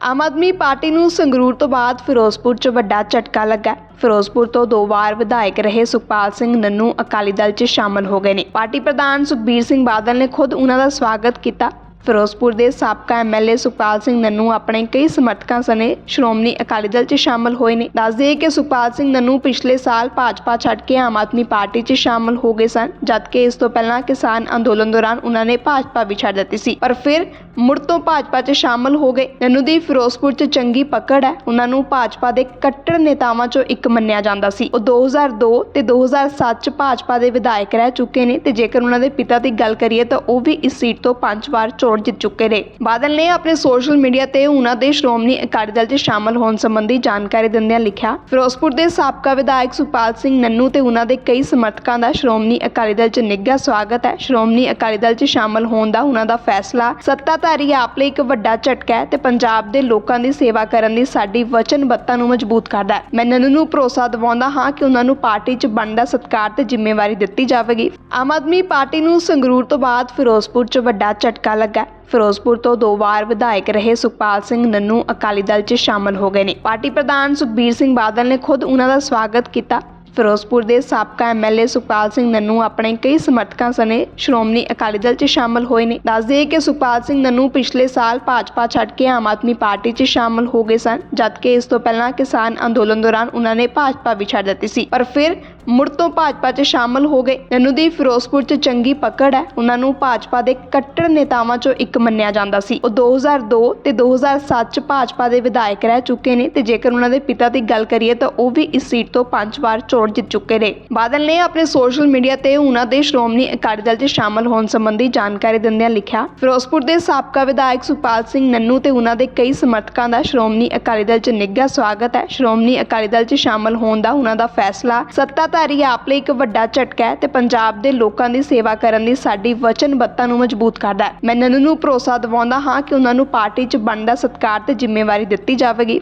Aam Aadmi party ਨੂੰ ਸੰਗਰੂਰ ਤੋਂ ਬਾਅਦ ਫਿਰੋਜ਼ਪੁਰ 'ਚ ਵੱਡਾ ਝਟਕਾ ਲੱਗਾ। ਫਿਰੋਜ਼ਪੁਰ ਤੋਂ ਦੋ ਵਾਰ ਵਿਧਾਇਕ ਰਹੇ ਸੁਖਪਾਲ ਸਿੰਘ ਨੰਨੂ ਅਕਾਲੀ ਦਲ 'ਚ ਸ਼ਾਮਲ ਹੋ ਗਏ ਨੇ। ਪਾਰਟੀ ਪ੍ਰਧਾਨ ਸੁਖਬੀਰ ਸਿੰਘ ਬਾਦਲ ਨੇ ਖੁਦ ਉਹਨਾਂ ਦਾ ਸਵਾਗਤ ਕੀਤਾ। ਫਿਰੋਜ਼ਪੁਰ ਦੇ ਸਾਬਕਾ ਐਮਐਲਏ ਸੁਖਪਾਲ ਸਿੰਘ ਨੰਨੂ ਆਪਣੇ ਕਈ ਸਮਰਥਕਾਂ ਸਣੇ ਸ਼੍ਰੋਮਣੀ ਅਕਾਲੀ ਦਲ 'ਚ ਸ਼ਾਮਲ ਹੋਏ ਨੇ। ਦੱਸਦੇ ਹੈ ਕਿ ਸੁਖਪਾਲ ਸਿੰਘ ਨੰਨੂ ਪਿਛਲੇ ਸਾਲ ਭਾਜਪਾ ਛੱਡ ਕੇ ਆਮ ਆਦਮੀ ਪਾਰਟੀ 'ਚ ਸ਼ਾਮਲ ਹੋ ਗਏ ਸਨ, ਜਦਕਿ ਇਸ ਤੋਂ ਪਹਿਲਾਂ ਕਿਸਾਨ ਅੰਦੋਲਨ ਦੌਰਾਨ ਉਹਨਾਂ ਨੇ ਭਾਜਪਾ ਵੀ ਛੱਡ ਦਿੱਤੀ ਸੀ। ਪਰ ਫਿਰ ਮੁੜ ਤੋਂ ਭਾਜਪਾ 'ਚ ਸ਼ਾਮਲ ਹੋ ਗਏ। ਨੰਨੂ ਦੀ ਫਿਰੋਜ਼ਪੁਰ 'ਚ ਚੰਗੀ ਪਕੜ ਹੈ, ਉਹਨਾਂ ਨੂੰ ਭਾਜਪਾ ਦੇ ਕੱਟੜ ਨੇਤਾਵਾਂ 'ਚੋਂ ਇੱਕ ਮੰਨਿਆ ਜਾਂਦਾ ਸੀ। ਉਹ 2002 ਤੇ 2007 'ਚ ਭਾਜਪਾ ਦੇ ਵਿਧਾਇਕ ਰਹਿ ਚੁੱਕੇ ਨੇ ਤੇ ਜੇਕਰ ਉਹਨਾਂ ਦੇ ਪਿਤਾ ਦੀ ਗੱਲ ਕਰੀਏ ਤਾਂ ਉਹ ਵੀ ਇਸ ਸੀਟ ਤੋਂ ਪੰਜ ਵਾਰ ਚੋਣ ਜਿੱਤ ਚੁੱਕੇ ਨੇ। ਬਾਦਲ ਨੇ ਆਪਣੇ ਸੋਸ਼ਲ ਮੀਡੀਆ ਤੇ ਉਹਨਾਂ ਦੇ ਸ਼੍ਰੋਮਣੀ ਅਕਾਲੀ ਦਲ 'ਚ ਸ਼ਾਮਲ ਹੋਣ ਸੰਬੰਧੀ ਜਾਣਕਾਰੀ ਦਿੰਦਿਆਂ ਲਿਖਿਆ, ਫਿਰੋਜ਼ਪੁਰ ਦੇ ਸਾਬਕਾ ਵਿਧਾਇਕ ਸੁਖਪਾਲ ਸਿੰਘ ਨੰਨੂ ਤੇ ਉਹਨਾਂ ਦੇ ਕਈ ਸਮਰਥਕਾਂ ਦਾ ਸ਼੍ਰੋਮਣੀ ਅਕਾਲੀ ਦਲ 'ਚ ਨਿੱਘਾ ਸਵਾਗਤ ਹੈ। ਸ਼੍ਰੋਮਣੀ ਅਕਾਲੀ ਦਲ 'ਚ ਸ਼ਾਮਲ ਹੋਣ ਦਾ ਉਹਨਾਂ ਦਾ ਫੈਸਲਾ ਸੱਤਾਧਾਰੀ ਆਪ ਲਈ ਇੱਕ ਵੱਡਾ ਝਟਕਾ ਹੈ ਤੇ ਪੰਜਾਬ ਦੇ ਲੋਕਾਂ ਦੀ ਸੇਵਾ ਕਰਨ ਲਈ ਸਾਡੀ ਵਚਨਬੱਧਤਾ ਨੂੰ ਮਜ਼ਬੂਤ ਕਰਦਾ ਹੈ। ਮੈਂ ਨੰਨੂ ਨੂੰ ਭਰੋਸਾ ਦਿਵਾਉਂਦਾ ਹਾਂ ਕਿ ਉਹਨਾਂ ਨੂੰ ਪਾਰਟੀ 'ਚ ਬਣਦਾ ਸਤਿਕਾਰ ਤੇ ਜ਼ਿੰਮੇਵਾਰੀ ਦਿੱਤੀ ਜਾਵੇਗੀ। ਆਮ ਆਦਮੀ ਪਾਰਟੀ ਨੂੰ ਸੰਗਰੂਰ ਤੋਂ ਬਾਅਦ ਫਿਰੋਜ਼ਪੁਰ 'ਚ ਵੱਡਾ ਝਟਕਾ ਲੱਗਾ ਹੈ। ਫਿਰੋਜ਼ਪੁਰ ਤੋਂ ਦੋ ਵਾਰ ਵਿਧਾਇਕ ਰਹੇ ਸੁਖਪਾਲ ਸਿੰਘ ਨੰਨੂ ਅਕਾਲੀ ਦਲ 'ਚ ਸ਼ਾਮਲ ਹੋ ਗਏ ਨੇ। ਪਾਰਟੀ ਪ੍ਰਧਾਨ ਸੁਖਬੀਰ ਸਿੰਘ ਬਾਦਲ ਨੇ ਖੁਦ ਉਹਨਾਂ ਦਾ ਸਵਾਗਤ ਕੀਤਾ। ਫਿਰੋਜ਼ਪੁਰ ਦੇ ਸਾਬਕਾ ਐਮਐਲਏ ਸੁਖਪਾਲ ਸਿੰਘ ਨੰਨੂ ਆਪਣੇ ਕਈ ਸਮਰਥਕਾਂ ਸਣੇ ਸ਼੍ਰੋਮਣੀ ਅਕਾਲੀ ਦਲ 'ਚ ਸ਼ਾਮਲ ਹੋਏ ਨੇ। ਦੱਸਦੇ ਹੈ ਕਿ ਸੁਖਪਾਲ ਸਿੰਘ ਨੰਨੂ ਪਿਛਲੇ ਸਾਲ ਭਾਜਪਾ ਛੱਡ ਕੇ ਆਮ ਆਦਮੀ ਪਾਰਟੀ 'ਚ ਸ਼ਾਮਲ ਹੋ ਗਏ ਸਨ, ਜਦਕਿ ਇਸ ਤੋਂ ਪਹਿਲਾਂ ਕਿਸਾਨ ਅੰਦੋਲਨ ਦੌਰਾਨ ਉਹਨਾਂ ਨੇ ਭਾਜਪਾ ਵੀ ਛੱਡ ਦਿੱਤੀ ਸੀ। ਪਰ ਫਿਰ ਮੁੜ ਤੋਂ ਭਾਜਪਾ 'ਚ ਸ਼ਾਮਲ ਹੋ ਗਏ। ਨੰਨੂ ਦੀ ਫਿਰੋਜ਼ਪੁਰ 'ਚ ਚੰਗੀ ਪਕੜ ਹੈ। ਉਹਨਾਂ ਨੂੰ ਭਾਜਪਾ ਦੇ ਕੱਟੜ ਨੇਤਾਵਾਂ 'ਚੋਂ ਇੱਕ ਮੰਨਿਆ ਜਾਂਦਾ ਸੀ। ਉਹ 2002 ਤੇ 2007 'ਚ ਭਾਜਪਾ ਦੇ ਵਿਧਾਇਕ ਰਹਿ ਚੁੱਕੇ ਨੇ ਤੇ ਜੇਕਰ ਉਹਨਾਂ ਦੇ ਪਿਤਾ ਦੀ ਗੱਲ ਕਰੀਏ ਤਾਂ ਉਹ ਵੀ ਇਸ ਸੀਟ ਤੋਂ ਪੰਜ ਵਾਰ ਚੋਣ ਜਿੱਤ ਚੁੱਕੇ ਨੇ। ਬਾਦਲ ਨੇ ਆਪਣੇ ਸੋਸ਼ਲ ਮੀਡੀਆ ਤੇ ਉਹਨਾਂ ਦੇ ਸ਼੍ਰੋਮਣੀ ਅਕਾਲੀ ਦਲ 'ਚ ਸ਼ਾਮਲ ਹੋਣ ਸੰਬੰਧੀ ਜਾਣਕਾਰੀ ਦਿੰਦਿਆਂ ਲਿਖਿਆ, ਫਿਰੋਜ਼ਪੁਰ ਦੇ ਸਾਬਕਾ ਵਿਧਾਇਕ ਸੁਖਪਾਲ ਸਿੰਘ ਨੰਨੂ ਤੇ ਉਹਨਾਂ ਦੇ ਕਈ ਸਮਰਥਕਾਂ ਦਾ ਸ਼੍ਰੋਮਣੀ ਅਕਾਲੀ ਦਲ 'ਚ ਨਿੱਘਾ ਸਵਾਗਤ ਹੈ। ਸ਼੍ਰੋਮਣੀ ਅਕਾਲੀ ਦਲ 'ਚ ਸ਼ਾਮਲ ਹੋਣ ਦਾ ਉਹਨਾਂ ਦਾ ਫੈਸਲਾ ਸੱਤਾ ਸੱਤਾਧਾਰੀ ਆਪ ਲਈ ਇੱਕ ਵੱਡਾ ਝਟਕਾ ਹੈ ਤੇ ਪੰਜਾਬ ਦੇ ਲੋਕਾਂ ਦੀ ਸੇਵਾ ਕਰਨ ਦੀ ਸਾਡੀ ਵਚਨਬੱਧਤਾ ਨੂੰ ਮਜ਼ਬੂਤ ਕਰਦਾ ਹੈ। ਮੈਂ ਨੰਨੂ ਨੂੰ ਭਰੋਸਾ ਦਿਵਾਉਂਦਾ ਹਾਂ ਕਿ ਉਹਨਾਂ ਨੂੰ ਪਾਰਟੀ 'ਚ ਬਣਦਾ ਸਤਿਕਾਰ ਤੇ ਜ਼ਿੰਮੇਵਾਰੀ ਦਿੱਤੀ ਜਾਵੇਗੀ।